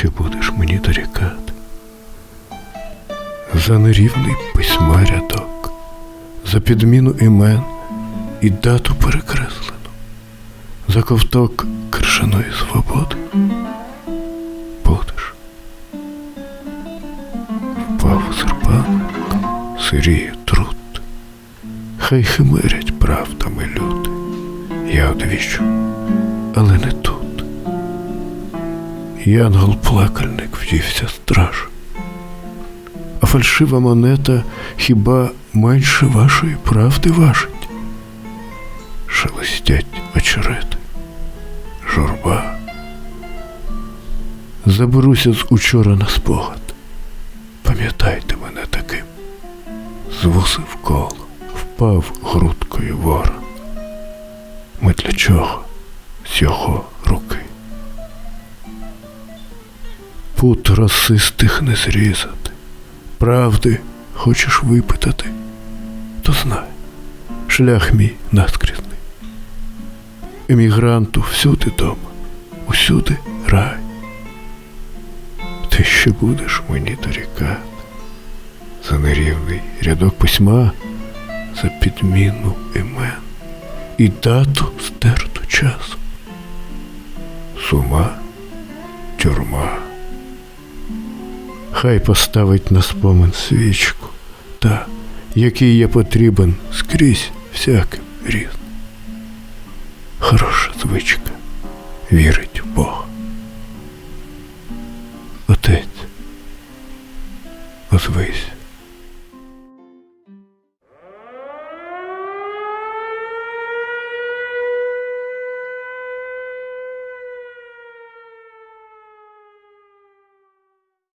ще будеш мені дорікати. За нерівний письма рядок, за підміну імен і дату перекреслену, за ковток кришаної свободи будеш. Впав серпанок, сиріє труд, хай химирять правдами люди. Я одвіщу, але не тут. Янгол плакальник вдівся страж. А фальшива монета хіба менше вашої правди важить? Шелестять очерети, журба. Заберуся з учора на спогад. Пам'ятайте мене таким. Звусив коло, впав грудкою ворон. Ми для чого з його Пут расистих не зрізати. Правди хочеш випитати, то знай, шлях мій наскрізний. Емігранту всюди дома, усюди рай. Ти ще будеш мені дорікати за нерівний рядок письма, за підміну імен і дату стерту часу. Сума, тюрма. Хай поставить на спомин свічку, та, який є потрібен скрізь всяким різним. Хороша звичка вірить в Бога. Отець, озвись.